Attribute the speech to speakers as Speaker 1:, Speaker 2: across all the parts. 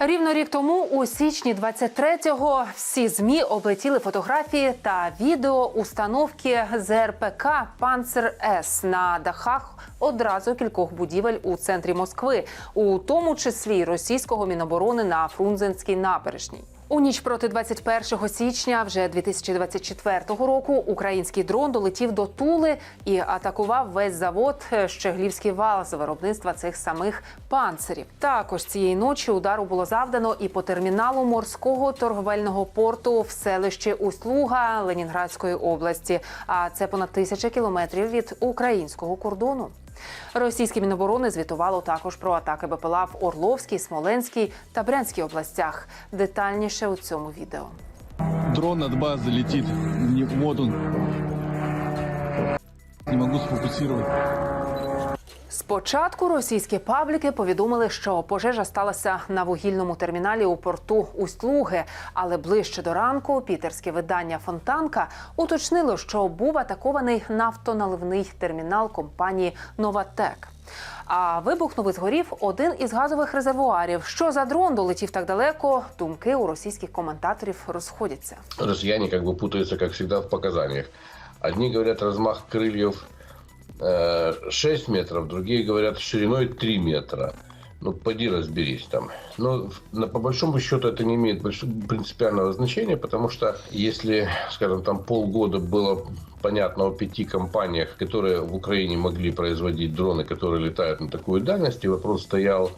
Speaker 1: Рівно рік тому, у січні 23-го, всі змі облетіли фотографії та відео установки ЗРПК Панцер С на дахах одразу кількох будівель у центрі Москви, у тому числі російського міноборони на Фрунзенській набережній. У ніч проти 21 січня, вже 2024 року, український дрон долетів до Тули і атакував весь завод е, Щеглівський вал з виробництва цих самих панцирів. Також цієї ночі удару було завдано і по терміналу морського торговельного порту в селищі Услуга Ленінградської області. А це понад тисяча кілометрів від українського кордону. Російське міноборони звітувало також про атаки БПЛА в Орловській, Смоленській та Брянській областях. Детальніше у цьому відео.
Speaker 2: Дрон над бази летить. Вот он. Не можу сфокусировать.
Speaker 1: Спочатку російські пабліки повідомили, що пожежа сталася на вугільному терміналі у порту Усть-Луги, але ближче до ранку пітерське видання Фонтанка уточнило, що був атакований нафтоналивний термінал компанії Новатек. А вибухнув і згорів один із газових резервуарів. Що за дрон долетів так далеко? Думки у російських коментаторів розходяться.
Speaker 3: Россияне как бы путаются, как всегда, в показаниях. Одни говорят размах крыльев э, 6 метров, другие говорят шириной 3 метра. Ну, поди разберись там. Но на, по большому счету это не имеет принципиального значения, потому что если, скажем, там полгода было понятно о пяти компаниях, которые в Украине могли производить дроны, которые летают на такую дальность, и вопрос стоял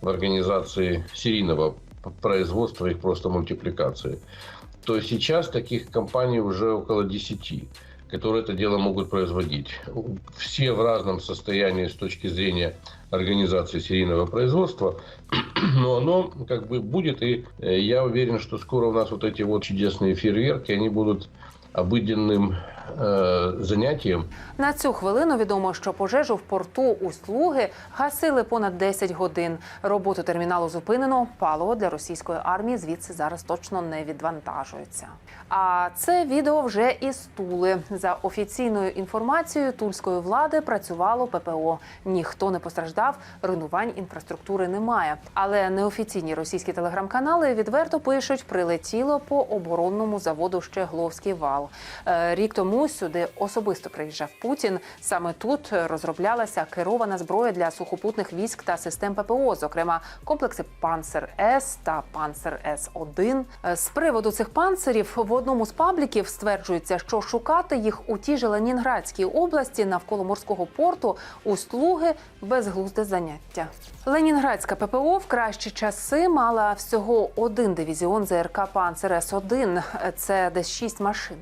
Speaker 3: в организации серийного производства, их просто мультипликации, то сейчас таких компаний уже около 10 которые это дело могут производить. Все в разном состоянии с точки зрения организации серийного производства, но оно как бы будет, и э, я уверен, что скоро у нас вот эти вот чудесные фейерверки, они будут обыденным э, занятием,
Speaker 1: На цю хвилину відомо, що пожежу в порту Усть-Луги гасили понад 10 годин. Роботу терміналу зупинено. Паливо для російської армії звідси зараз точно не відвантажується. А це відео вже із Тули. За офіційною інформацією тульської влади працювало ППО. Ніхто не постраждав, руйнувань інфраструктури немає. Але неофіційні російські телеграм-канали відверто пишуть, прилетіло по оборонному заводу Щегловський вал. Е, Рік тому сюди особисто приїжджав Путін. Саме тут розроблялася керована зброя для сухопутних військ та систем ППО, зокрема комплекси Панцер С та Панцер С 1 З приводу цих панцерів в одному з пабліків стверджується, що шукати їх у тій же Ленінградській області навколо морського порту у Стлуги безглузде заняття. Ленінградська ППО в кращі часи мала всього один дивізіон ЗРК Панцер С-1. Це десь шість машин.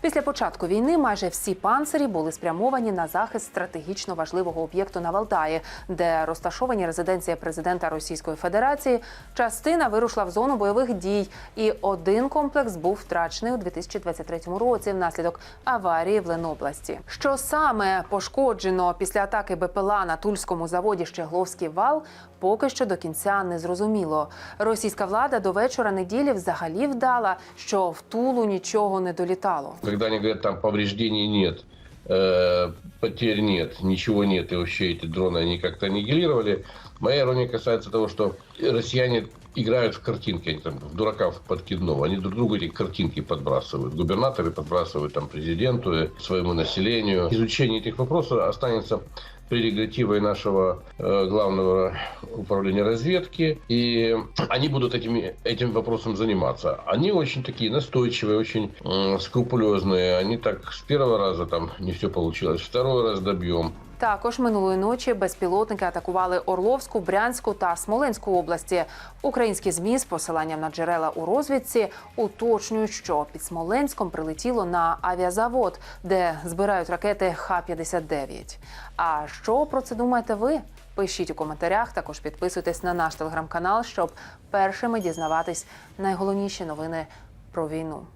Speaker 1: Після початку війни майже всі панцирі були спрямовані на захист стратегічно важливого об'єкту на Валдаї, де розташовані резиденція президента Російської Федерації. Частина вирушила в зону бойових дій, і один комплекс був втрачений у 2023 році внаслідок аварії в Ленобласті. Що саме пошкоджено після атаки БПЛА на тульському заводі Щегловський вал, поки що до кінця не зрозуміло. Російська влада до вечора неділі взагалі вдала, що в Тулу нічого не долітало.
Speaker 3: когда они говорят, там повреждений нет, э, потерь нет, ничего нет, и вообще эти дроны они как-то аннигилировали. Моя ирония касается того, что россияне играют в картинки, они там в дураков подкидного. Они друг другу эти картинки подбрасывают. Губернаторы подбрасывают там президенту, и своему населению. Изучение этих вопросов останется прерогативой нашего э, главного управления разведки, и они будут этими, этим вопросом заниматься. Они очень такие настойчивые, очень м, скрупулезные. Они так с первого раза там не все получилось, второй раз добьем.
Speaker 1: Також минулої ночі безпілотники атакували Орловську, Брянську та Смоленську області. Українські змі з посиланням на джерела у розвідці уточнюють, що під Смоленськом прилетіло на авіазавод, де збирають ракети Х-59. А що про це думаєте ви? Пишіть у коментарях. Також підписуйтесь на наш телеграм-канал, щоб першими дізнаватись найголовніші новини про війну.